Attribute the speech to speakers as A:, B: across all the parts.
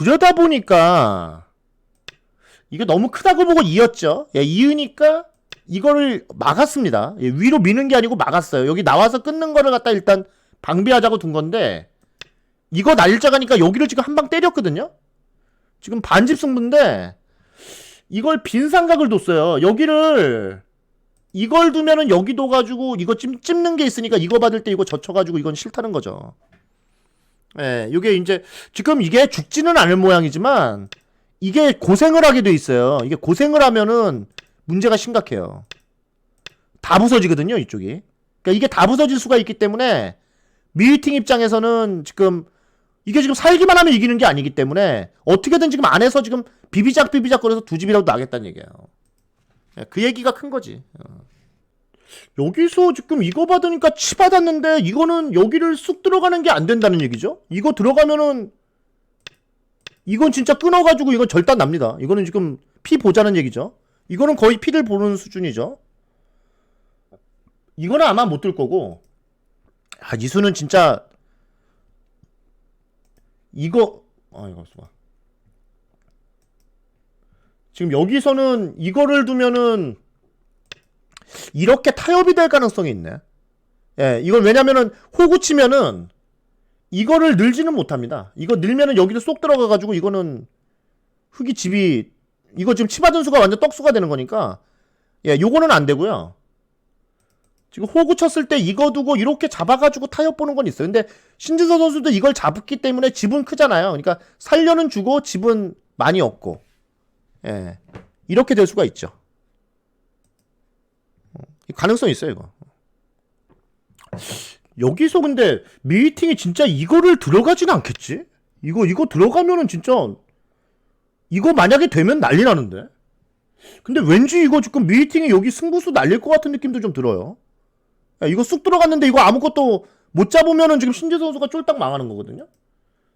A: 들여다 보니까 이게 너무 크다고 보고 이었죠. 예, 이으니까 이거를 막았습니다. 예, 위로 미는 게 아니고 막았어요. 여기 나와서 끊는 거를 갖다 일단 방비하자고 둔 건데 이거 날짜 가니까 여기를 지금 한 방 때렸거든요. 지금 반집 승부인데 이걸 빈 삼각을 뒀어요. 여기를 이걸 두면은 여기 둬가지고 이거 찜, 찝는 게 있으니까 이거 받을 때 이거 젖혀가지고 이건 싫다는 거죠. 예, 이게 이제 지금 이게 죽지는 않을 모양이지만 이게 고생을 하게 돼 있어요. 이게 고생을 하면은 문제가 심각해요. 다 부서지거든요, 이쪽이. 그러니까 이게 다 부서질 수가 있기 때문에 미팅 입장에서는 지금 이게 지금 살기만 하면 이기는 게 아니기 때문에 어떻게든 지금 안에서 지금 비비작 비비작 거려서 두 집이라도 나겠다는 얘기예요. 예, 그 얘기가 큰 거지. 어. 여기서 지금 이거 받으니까 치 받았는데 이거는 여기를 쑥 들어가는 게 안 된다는 얘기죠. 이거 들어가면은 이건 진짜 끊어가지고 이건 절단 납니다. 이거는 지금 피 보자는 얘기죠. 이거는 거의 피를 보는 수준이죠. 이거는 아마 못 들 거고. 아, 이수는 진짜 이거 아 이거 봐. 지금 여기서는 이거를 두면은 이렇게 타협이 될 가능성이 있네. 예, 이건 왜냐면은 호구 치면은 이거를 늘지는 못합니다. 이거 늘면은 여기로 쏙 들어가가지고 이거는 흙이 집이 이거 지금 치받은 수가 완전 떡수가 되는 거니까 예, 요거는 안 되고요. 지금 호구 쳤을 때 이거 두고 이렇게 잡아가지고 타협 보는 건 있어요. 근데 신지서 선수도 이걸 잡기 때문에 집은 크잖아요. 그러니까 살려는 주고 집은 많이 없고 예, 이렇게 될 수가 있죠. 어, 가능성 있어요 이거. 여기서 근데 미팅이 진짜 이거를 들어가진 않겠지? 이거 이거 들어가면은 진짜 이거 만약에 되면 난리 나는데. 근데 왠지 이거 지금 미팅이 여기 승부수 날릴 것 같은 느낌도 좀 들어요. 야, 이거 쑥 들어갔는데 이거 아무것도 못 잡으면은 지금 신재 선수가 쫄딱 망하는 거거든요.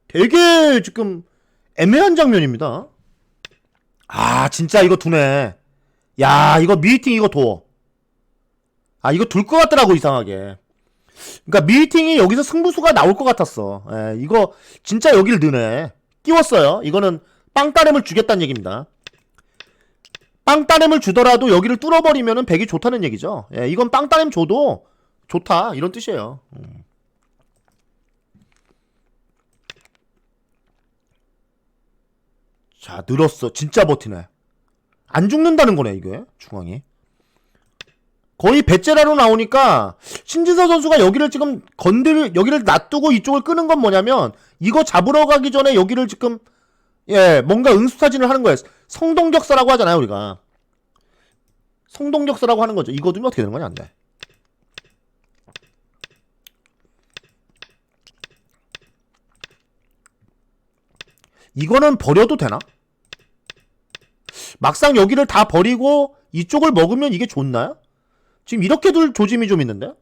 A: 되게 지금 애매한 장면입니다. 아 진짜 이거 두네. 야 이거 미팅 이거 둬. 아 이거 둘 것 같더라고 이상하게. 그러니까 미팅이 여기서 승부수가 나올 것 같았어. 예, 이거 진짜 여길 넣네. 끼웠어요. 이거는 빵따렘을 주겠다는 얘기입니다. 빵따렘을 주더라도 여기를 뚫어버리면은 백이 좋다는 얘기죠. 예, 이건 빵따렘 줘도 좋다 이런 뜻이에요. 음. 자 늘었어. 진짜 버티네. 안 죽는다는 거네 이게 중앙이. 거의 배째라로 나오니까 신진서 선수가 여기를 지금 건들 여기를 놔두고 이쪽을 끄는 건 뭐냐면 이거 잡으러 가기 전에 여기를 지금 예 뭔가 응수타진을 하는 거예요. 성동격사라고 하잖아요 우리가 성동격사라고 하는 거죠. 이거 두면 어떻게 되는 거냐 안 돼. 이거는 버려도 되나? 막상 여기를 다 버리고 이쪽을 먹으면 이게 좋나요? 지금 이렇게 둘 조짐이 좀 있는데?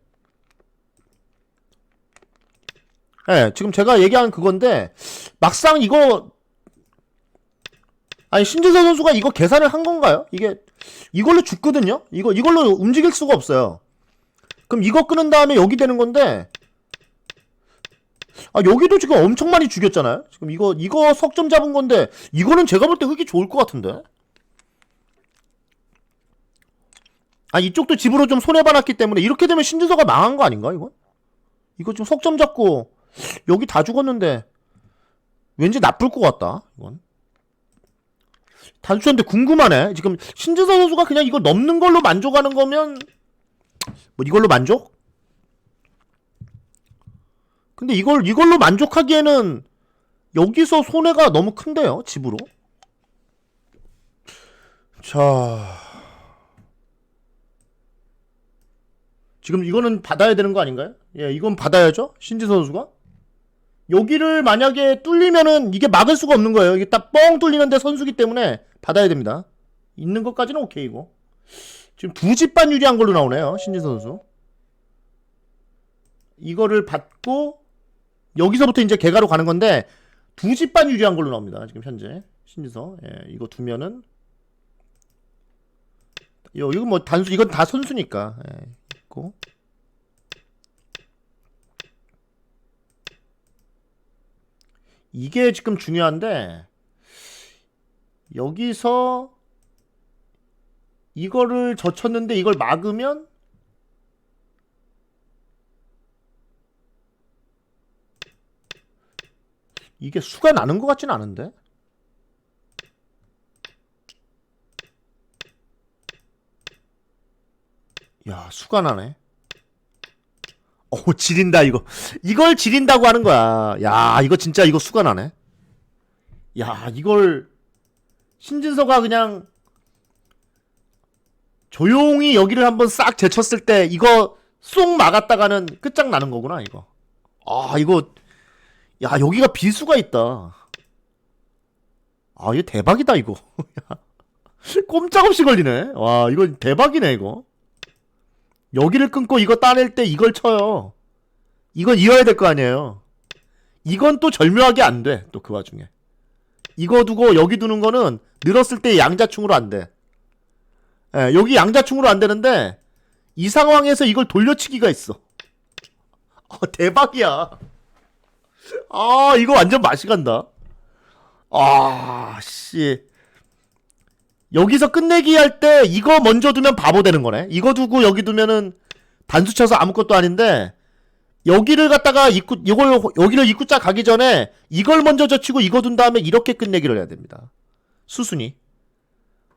A: 예, 네, 지금 제가 얘기한 그건데, 막상 이거, 아니, 신재선 선수가 이거 계산을 한 건가요? 이게, 이걸로 죽거든요? 이거, 이걸로 움직일 수가 없어요. 그럼 이거 끄는 다음에 여기 되는 건데, 아, 여기도 지금 엄청 많이 죽였잖아요? 지금 이거, 이거 석점 잡은 건데, 이거는 제가 볼 때 흙이 좋을 것 같은데? 아 이쪽도 집으로 좀 손해봐놨기 때문에 이렇게 되면 신주서가 망한 거 아닌가 이건? 이거 지금 석점 잡고 여기 다 죽었는데 왠지 나쁠 것 같다 이건 단수한데 궁금하네 지금 신주서 선수가 그냥 이거 넘는 걸로 만족하는 거면 뭐 이걸로 만족? 근데 이걸 이걸로 만족하기에는 여기서 손해가 너무 큰데요 집으로 자 지금 이거는 받아야 되는 거 아닌가요? 예, 이건 받아야죠. 신지 선수가. 여기를 만약에 뚫리면은 이게 막을 수가 없는 거예요. 이게 딱 뻥 뚫리는데 선수기 때문에 받아야 됩니다. 있는 것까지는 오케이고. 지금 두 집 반 유리한 걸로 나오네요. 신지 선수. 이거를 받고 여기서부터 이제 개가로 가는 건데 두 집 반 유리한 걸로 나옵니다. 지금 현재 신지서. 예, 이거 두면은 요 이거 뭐 단수 이건 다 선수니까. 예. 있고 이게 지금 중요한데 여기서 이거를 젖혔는데 이걸 막으면 이게 수가 나는 것 같진 않은데? 야, 수가 나네. 오, 지린다, 이거. 이걸 지린다고 하는 거야. 야, 이거 진짜 이거 수가 나네. 야, 이걸 신진서가 그냥 조용히 여기를 한번 싹 제쳤을 때 이거 쏙 막았다가는 끝장나는 거구나, 이거. 아, 이거 야, 여기가 비수가 있다. 아, 이거 대박이다, 이거. 꼼짝없이 걸리네. 와, 이거 대박이네, 이거. 여기를 끊고 이거 따낼 때 이걸 쳐요. 이건 이어야 될 거 아니에요. 이건 또 절묘하게 안 돼. 또 그 와중에. 이거 두고 여기 두는 거는 늘었을 때 양자충으로 안 돼. 예, 여기 양자충으로 안 되는데 이 상황에서 이걸 돌려치기가 있어. 아, 대박이야. 아, 이거 완전 맛이 간다. 아, 씨. 여기서 끝내기 할 때 이거 먼저 두면 바보 되는 거네. 이거 두고 여기 두면은 단수 쳐서 아무것도 아닌데 여기를 갖다가 입구 이걸 여기를 입구자 가기 전에 이걸 먼저 젖히고 이거 둔 다음에 이렇게 끝내기를 해야 됩니다. 수순이.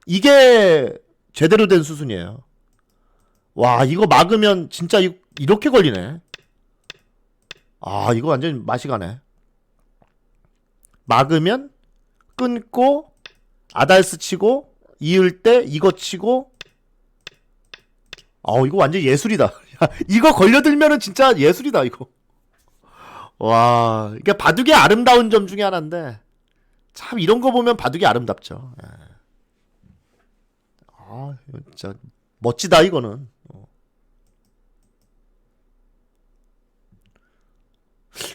A: 이게 제대로 된 수순이에요. 와, 이거 막으면 진짜 이- 이렇게 걸리네. 아, 이거 완전 맛이 가네. 막으면 끊고 아달스 치고 이을 때 이거 치고 아, 이거 완전 예술이다. 야, 이거 걸려들면은 진짜 예술이다, 이거. 와, 이게 바둑의 아름다운 점 중에 하나인데 참 이런 거 보면 바둑이 아름답죠. 예. 아, 진짜 멋지다 이거는. 어.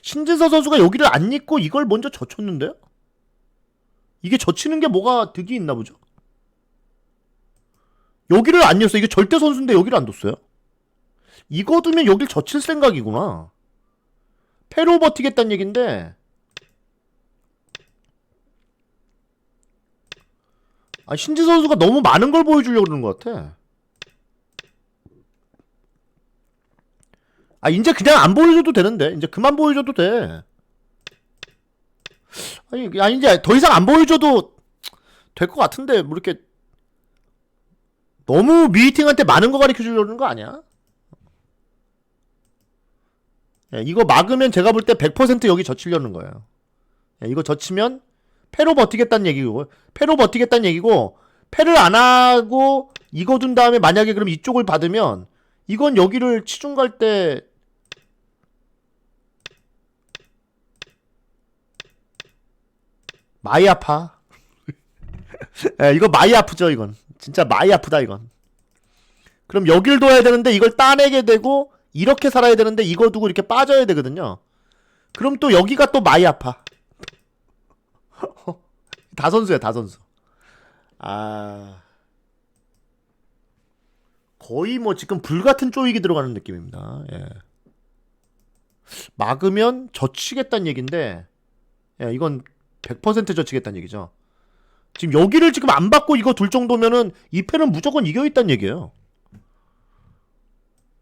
A: 신진서 선수가 여기를 안 잊고 이걸 먼저 젖혔는데요? 이게 젖히는 게 뭐가 득이 있나 보죠? 여기를 안 였어. 이게 절대 선수인데 여기를 안 뒀어요? 이거 두면 여길 젖힐 생각이구나. 패로 버티겠다는 얘긴데. 아, 신지 선수가 너무 많은 걸 보여주려고 그러는 것 같아. 아, 이제 그냥 안 보여줘도 되는데. 이제 그만 보여줘도 돼. 아니, 아니, 이제 더 이상 안 보여줘도 될 것 같은데, 뭐 이렇게. 너무 미팅한테 많은 거 가르쳐 주려는 거 아니야? 예, 이거 막으면 제가 볼 때 100% 여기 젖히려는 거예요. 예, 이거 젖히면 패로 버티겠다는 얘기고, 패로 버티겠다는 얘기고, 패를 안 하고 이거 둔 다음에 만약에 그럼 이쪽을 받으면 이건 여기를 치중 갈때 많이 아파. 예, 이거 많이 아프죠, 이건. 진짜 많이 아프다, 이건. 그럼 여길 둬야 되는데 이걸 따내게 되고 이렇게 살아야 되는데 이거 두고 이렇게 빠져야 되거든요. 그럼 또 여기가 또 많이 아파. 다 선수야, 다 선수. 아. 거의 뭐 지금 불같은 쪼이기 들어가는 느낌입니다. 예. 막으면 젖히겠다는 얘긴데, 예, 이건 100% 젖히겠다는 얘기죠. 지금 여기를 지금 안 받고 이거 둘 정도면은 이 패는 무조건 이겨 있다는 얘기예요.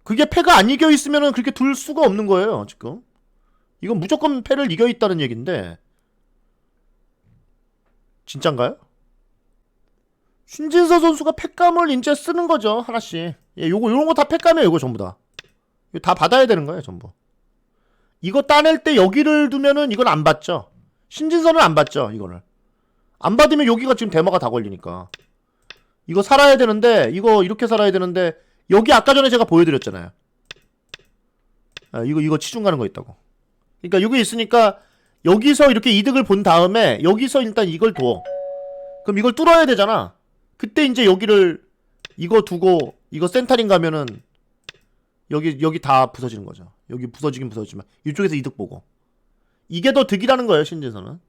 A: 그게 패가 안 이겨 있으면은 그렇게 둘 수가 없는 거예요, 지금. 이건 무조건 패를 이겨 있다는 얘긴데. 진짠가요? 신진서 선수가 패감을 이제 쓰는 거죠, 하나씩. 예, 요거, 요런 거다 패감이에요, 이거 전부 다. 이거 다 받아야 되는 거예요, 전부. 이거 따낼 때 여기를 두면은 이건 안 받죠. 신진서는 안 받죠, 이거를. 안 받으면 여기가 지금 대마가 다 걸리니까. 이거 살아야 되는데, 이거 이렇게 살아야 되는데, 여기 아까 전에 제가 보여드렸잖아요. 아, 이거, 이거 치중 가는 거 있다고. 그러니까 여기 있으니까, 여기서 이렇게 이득을 본 다음에, 여기서 일단 이걸 둬. 그럼 이걸 뚫어야 되잖아. 그때 이제 여기를, 이거 두고, 이거 센터링 가면은, 여기, 여기 다 부서지는 거죠. 여기 부서지긴 부서지지만, 이쪽에서 이득 보고. 이게 더 득이라는 거예요, 신진서는.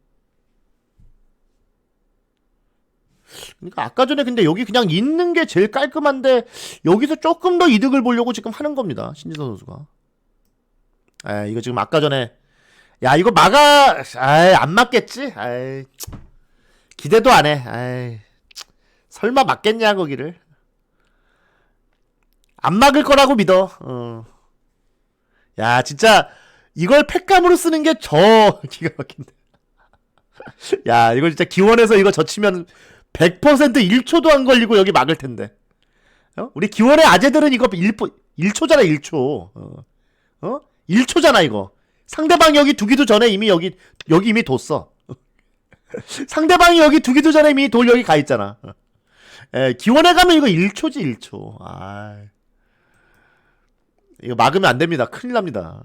A: 그러니까 아까 전에 근데 여기 그냥 있는 게 제일 깔끔한데 여기서 조금 더 이득을 보려고 지금 하는 겁니다. 신지선 선수가. 에 이거 지금 아까 전에 야 이거 막아 아이 안 맞겠지? 아이 기대도 안 해. 아이, 설마 맞겠냐 거기를. 안 막을 거라고 믿어. 어. 야 진짜 이걸 팩감으로 쓰는 게 저 기가 막힌데. 야 이거 진짜 기원에서 이거 젖히면 100% 1초도 안 걸리고 여기 막을 텐데. 어? 우리 기원의 아재들은 이거 1, 1초잖아 1초. 어? 어? 1초잖아 이거. 상대방 여기 두기도 전에 이미 여기 여기 이미 뒀어. 상대방이 여기 두기도 전에 이미 돌 여기 가 있잖아. 어. 에, 기원에 가면 이거 1초지 1초. 아. 이거 막으면 안 됩니다. 큰일 납니다.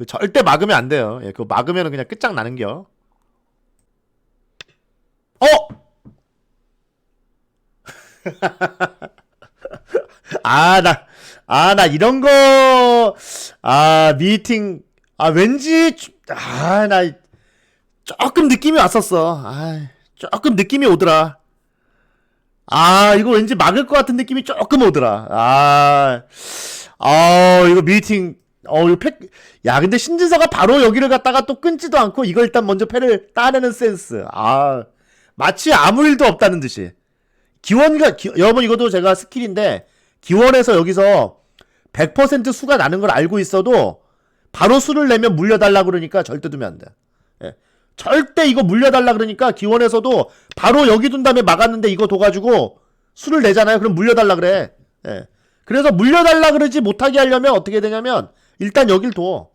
A: 그 절대 막으면 안 돼요. 예, 그거 막으면 그냥 끝장나는겨. 어! 아, 나, 아, 나 이런 거, 아, 미팅, 아, 왠지, 아, 나, 조금 느낌이 왔었어. 아, 조금 느낌이 오더라. 아, 이거 왠지 막을 것 같은 느낌이 조금 오더라. 아, 아, 이거 미팅, 어, 이거 팩, 야, 근데 신진서가 바로 여기를 갖다가 또 끊지도 않고 이거 일단 먼저 패를 따내는 센스. 아, 마치 아무 일도 없다는 듯이. 기원가, 기- 여러분 이것도 제가 스킬인데, 기원에서 여기서 100% 수가 나는 걸 알고 있어도 바로 수를 내면 물려달라 그러니까 절대 두면 안 돼. 예. 절대 이거 물려달라 그러니까 기원에서도 바로 여기 둔 다음에 막았는데 이거 둬가지고 수를 내잖아요. 그럼 물려달라 그래. 예. 그래서 물려달라 그러지 못하게 하려면 어떻게 되냐면 일단 여길 둬.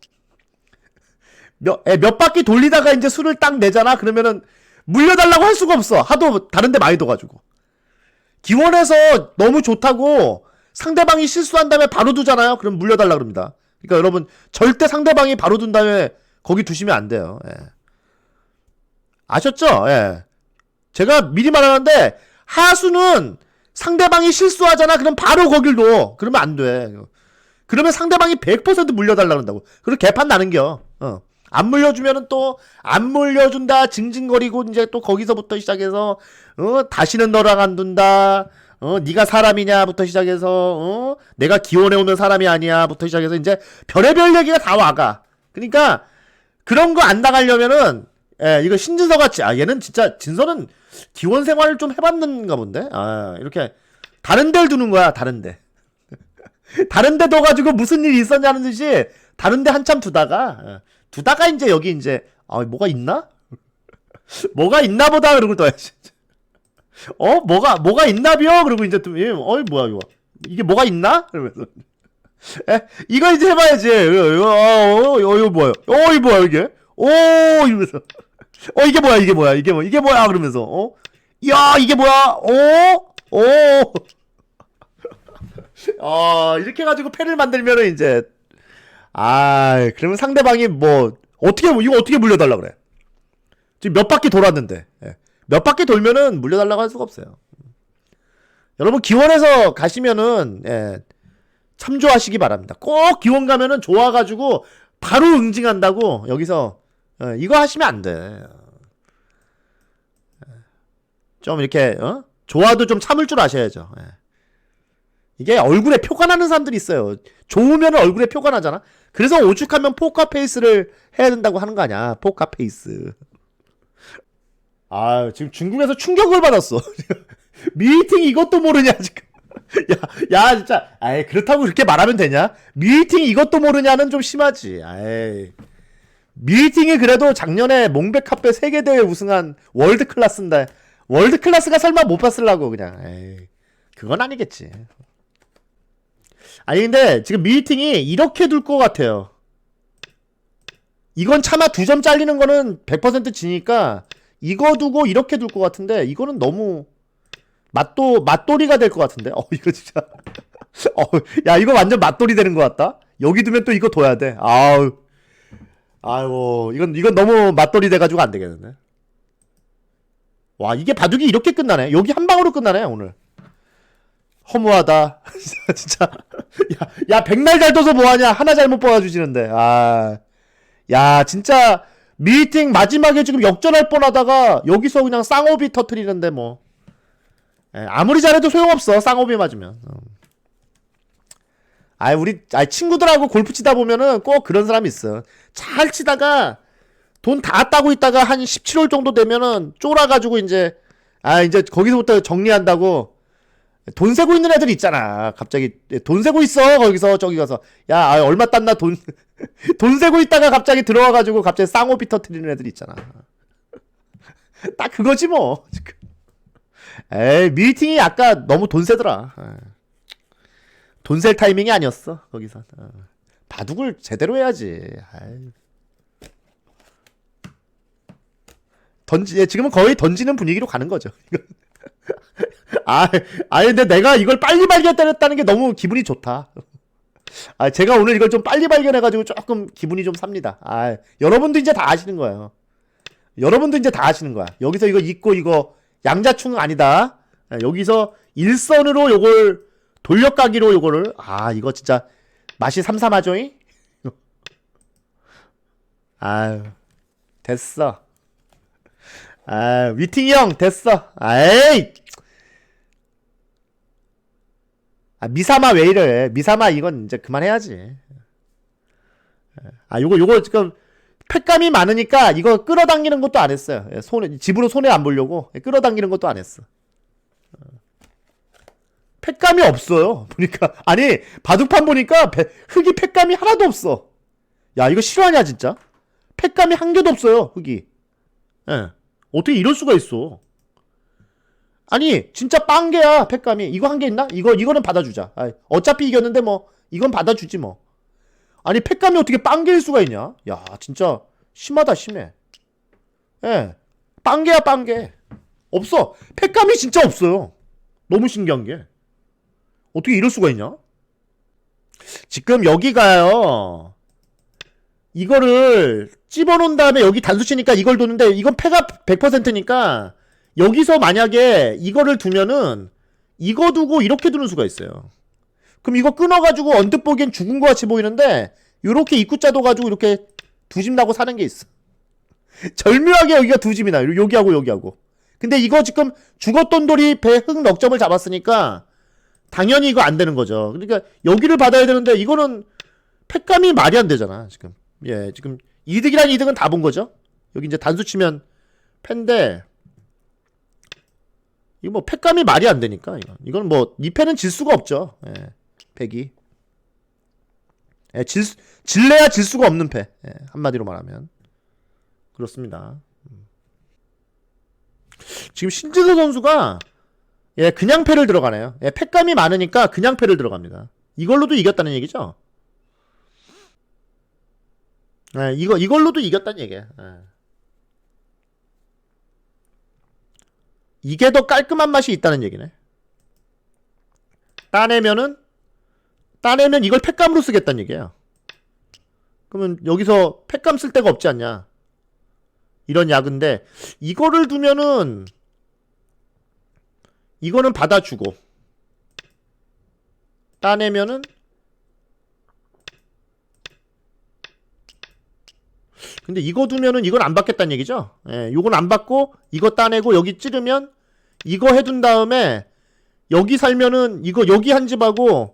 A: 몇, 예, 몇 바퀴 돌리다가 이제 수를 딱 내잖아. 그러면은 물려달라고 할 수가 없어. 하도 다른 데 많이 둬가지고. 기원에서 너무 좋다고 상대방이 실수한 다음에 바로 두잖아요. 그럼 물려달라 그럽니다. 그러니까 여러분 절대 상대방이 바로 둔 다음에 거기 두시면 안 돼요. 예. 아셨죠? 예. 제가 미리 말하는데 하수는 상대방이 실수하잖아. 그럼 바로 거길 둬. 그러면 안 돼. 그러면 상대방이 100% 물려달라 그런다고. 그리고 개판 나는겨. 어. 안 물려주면은 또 안 물려준다 징징거리고 이제 또 거기서부터 시작해서 어 다시는 너랑 안 둔다. 어 네가 사람이냐부터 시작해서 어 내가 기원해 오는 사람이 아니야부터 시작해서 이제 별의별 얘기가 다 와가. 그러니까 그런 거안 나가려면은 예, 이거 신진서 같이 아 얘는 진짜 진서는 기원 생활을 좀 해봤는가 본데. 아 이렇게 다른 데를 두는 거야 다른 데. 다른 데 둬가지고 무슨 일이 있었냐는 듯이 다른 데 한참 두다가 예, 두다가 이제 여기 이제 아 뭐가 있나? 뭐가 있나 보다 그러고 둬야지. 어 뭐가 뭐가 있나비요? 그리고 이제 또 예, 어이 뭐야 이거 이게 뭐가 있나? 그러면서 에, 이거 이제 해봐야지. 이거 어, 어, 이거 뭐야? 어 이거 뭐야 이게? 오 이러면서 어 이게 뭐야 이게 뭐야 이게 뭐 이게 뭐야 그러면서 어? 야 이게 뭐야? 어? 오 어, 이렇게 해가지고 패를 만들면은 이제, 아, 그러면 상대방이 뭐, 어떻게, 이거 어떻게 물려달라 그래? 지금 몇 바퀴 돌았는데, 예. 몇 바퀴 돌면은 물려달라고 할 수가 없어요. 여러분, 기원에서 가시면은, 예, 참조하시기 바랍니다. 꼭 기원 가면은 좋아가지고, 바로 응징한다고, 여기서, 예, 이거 하시면 안 돼. 예. 좀 이렇게, 어? 좋아도 좀 참을 줄 아셔야죠. 예. 이게 얼굴에 표가 나는 사람들이 있어요. 좋으면 얼굴에 표가 나잖아. 그래서 오죽하면 포카 페이스를 해야 된다고 하는 거 아니야. 포카 페이스. 아, 지금 중국에서 충격을 받았어. 미팅 이것도 모르냐, 지금. 야, 야, 진짜. 아이, 그렇다고 그렇게 말하면 되냐? 미팅 이것도 모르냐는 좀 심하지. 아이. 미팅이 그래도 작년에 몽백 카페 세계대회 우승한 월드 클래스인데, 월드 클래스가 설마 못 봤을라고, 그냥. 에이. 그건 아니겠지. 아니 근데 지금 미팅이 이렇게 둘 것 같아요. 이건 차마 두 점 잘리는 거는 100% 지니까 이거 두고 이렇게 둘 것 같은데 이거는 너무 맛도 맛돌이가 될 것 같은데. 어 이거 진짜. 어, 야 이거 완전 맛돌이 되는 것 같다. 여기 두면 또 이거 둬야 돼. 아우. 아이고 이건 이건 너무 맛돌이 돼가지고 안 되겠는데. 와 이게 바둑이 이렇게 끝나네. 여기 한 방으로 끝나네 오늘. 허무하다. 진짜. 야, 야, 백날 잘 떠서 뭐하냐. 하나 잘못 뽑아주시는데. 아. 야, 진짜. 미팅 마지막에 지금 역전할 뻔 하다가 여기서 그냥 쌍오비 터트리는데 뭐. 예, 아무리 잘해도 소용없어. 쌍오비 맞으면. 어. 아, 우리, 아, 친구들하고 골프 치다 보면은 꼭 그런 사람이 있어. 잘 치다가 돈 다 따고 있다가 한 17월 정도 되면은 쫄아가지고 이제 아 이제 거기서부터 정리한다고 돈 세고 있는 애들 있잖아. 갑자기 돈 세고 있어 거기서 저기 가서 야 아, 얼마 땄나 돈 돈 세고 있다가 갑자기 들어와가지고 갑자기 쌍호비 터트리는 애들 있잖아. 딱 그거지 뭐. 에이 미팅이 아까 너무 돈 세더라. 돈 셀 타이밍이 아니었어 거기서. 어. 바둑을 제대로 해야지. 던지 예, 지금은 거의 던지는 분위기로 가는 거죠. 아, 아니 근데 내가 이걸 빨리 발견했다는 게 너무 기분이 좋다. 아, 제가 오늘 이걸 좀 빨리 발견해가지고 조금 기분이 좀 삽니다. 아, 여러분도 이제 다 아시는 거예요. 여러분도 이제 다 아시는 거야. 여기서 이거 있고 이거 양자충 아니다. 아, 여기서 일선으로 요걸 돌려가기로 요거를 아 이거 진짜 맛이 삼삼하죠잉? 아유 됐어. 아 위팅이 형 됐어. 아이 아 미사마 왜 이래? 미사마 이건 이제 그만해야지. 아 요거 요거 지금 팩감이 많으니까 이거 끌어당기는 것도 안 했어요. 예, 손에 집으로 손에 안 보려고 예, 끌어당기는 것도 안 했어. 어. 팩감이 없어요. 보니까 아니 바둑판 보니까 배- 흙이 팩감이 하나도 없어. 야 이거 실화냐 진짜? 팩감이 한 개도 없어요. 흙이. 예. 어떻게 이럴 수가 있어? 아니 진짜 빵개야 팩감이. 이거 한 개 있나? 이거 이거는 받아주자. 아이, 어차피 이겼는데 뭐 이건 받아주지 뭐. 아니 팩감이 어떻게 빵개일 수가 있냐? 야 진짜 심하다 심해. 예, 빵개야 빵개. 없어. 팩감이 진짜 없어요. 너무 신기한 게 어떻게 이럴 수가 있냐? 지금 여기가요. 이거를 집어놓은 다음에 여기 단수 치니까 이걸 두는데 이건 패가 100%니까 여기서 만약에 이거를 두면은 이거 두고 이렇게 두는 수가 있어요. 그럼 이거 끊어가지고 언뜻 보기엔 죽은 것 같이 보이는데 요렇게 입구자 둬가지고 이렇게 두 집 나고 사는 게 있어. 절묘하게 여기가 두 집이 나요. 여기하고 여기하고. 근데 이거 지금 죽었던 돌이 배흙 넉점을 잡았으니까 당연히 이거 안 되는 거죠. 그러니까 여기를 받아야 되는데 이거는 팩감이 말이 안 되잖아. 지금 예 지금 이득이란 이득은 다 본 거죠. 여기 이제 단수 치면 패인데 이거 뭐 팩감이 말이 안 되니까 이건 이건 뭐이 패는 질 수가 없죠. 예. 팩이 예, 질, 수- 질래야 질 수가 없는 패. 예, 한마디로 말하면 그렇습니다. 음. 지금 신진서 선수가 예, 그냥 패를 들어가네요. 예, 패감이 많으니까 그냥 패를 들어갑니다. 이걸로도 이겼다는 얘기죠. 예, 이거 이걸로도 이겼다는 얘기야. 예. 이게 더 깔끔한 맛이 있다는 얘기네. 따내면은 따내면 이걸 팩감으로 쓰겠다는 얘기예요. 그러면 여기서 팩감 쓸 데가 없지 않냐? 이런 약인데 이거를 두면은 이거는 받아주고 따내면은 근데 이거 두면은 이건 안 받겠다는 얘기죠? 예, 요건 안 받고 이거 따내고 여기 찌르면 이거 해둔 다음에 여기 살면은 이거 여기 한 집하고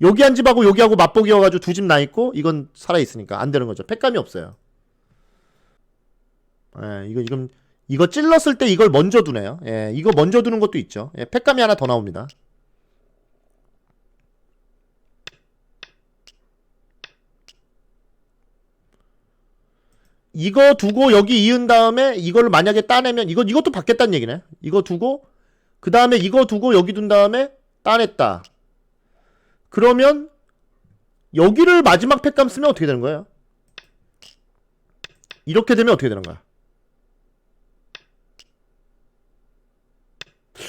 A: 여기 한 집하고 여기하고 맞보기여가지고 두 집 나 있고 이건 살아 있으니까 안 되는 거죠. 팩감이 없어요. 예, 이거 지금 이거 찔렀을 때 이걸 먼저 두네요. 예, 이거 먼저 두는 것도 있죠. 예, 팩감이 하나 더 나옵니다. 이거 두고 여기 이은 다음에 이걸 만약에 따내면 이거 이것도 받겠다는 얘기네. 이거 두고 그 다음에 이거 두고 여기 둔 다음에 따냈다. 그러면 여기를 마지막 팩감 쓰면 어떻게 되는 거예요? 이렇게 되면 어떻게 되는 거야?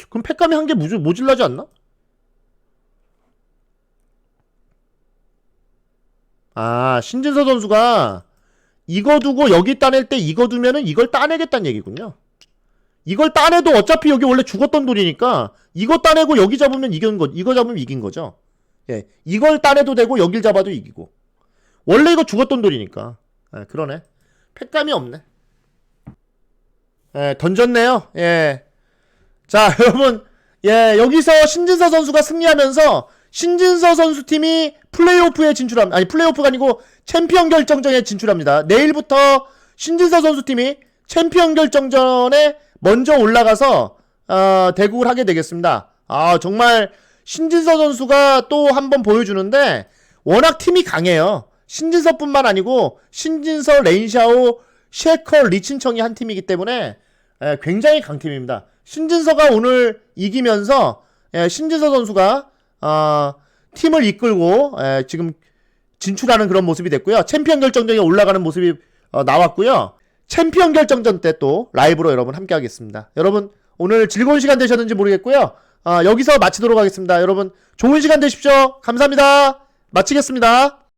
A: 그럼 팩감이 한 개 모질라지 않나? 아, 신진서 선수가 이거 두고 여기 따낼 때 이거 두면은 이걸 따내겠다는 얘기군요. 이걸 따내도 어차피 여기 원래 죽었던 돌이니까 이거 따내고 여기 잡으면 이긴 거, 이거 잡으면 이긴 거죠. 예, 이걸 따내도 되고 여길 잡아도 이기고. 원래 이거 죽었던 돌이니까. 예, 그러네. 팩감이 없네. 예, 던졌네요. 예. 자, 여러분, 예, 여기서 신진서 선수가 승리하면서 신진서 선수 팀이 플레이오프에 진출합니다. 아니, 플레이오프가 아니고 챔피언 결정전에 진출합니다. 내일부터 신진서 선수 팀이 챔피언 결정전에 먼저 올라가서 어, 대국을 하게 되겠습니다. 아 정말 신진서 선수가 또 한 번 보여주는데 워낙 팀이 강해요. 신진서뿐만 아니고 신진서, 레인샤오, 셰커, 리친청이 한 팀이기 때문에 에, 굉장히 강팀입니다. 신진서가 오늘 이기면서 에, 신진서 선수가 어, 팀을 이끌고 에, 지금 진출하는 그런 모습이 됐고요. 챔피언 결정전에 올라가는 모습이 어, 나왔고요. 챔피언 결정전 때 또 라이브로 여러분 함께 하겠습니다. 여러분 오늘 즐거운 시간 되셨는지 모르겠고요. 아, 여기서 마치도록 하겠습니다. 여러분 좋은 시간 되십시오. 감사합니다. 마치겠습니다.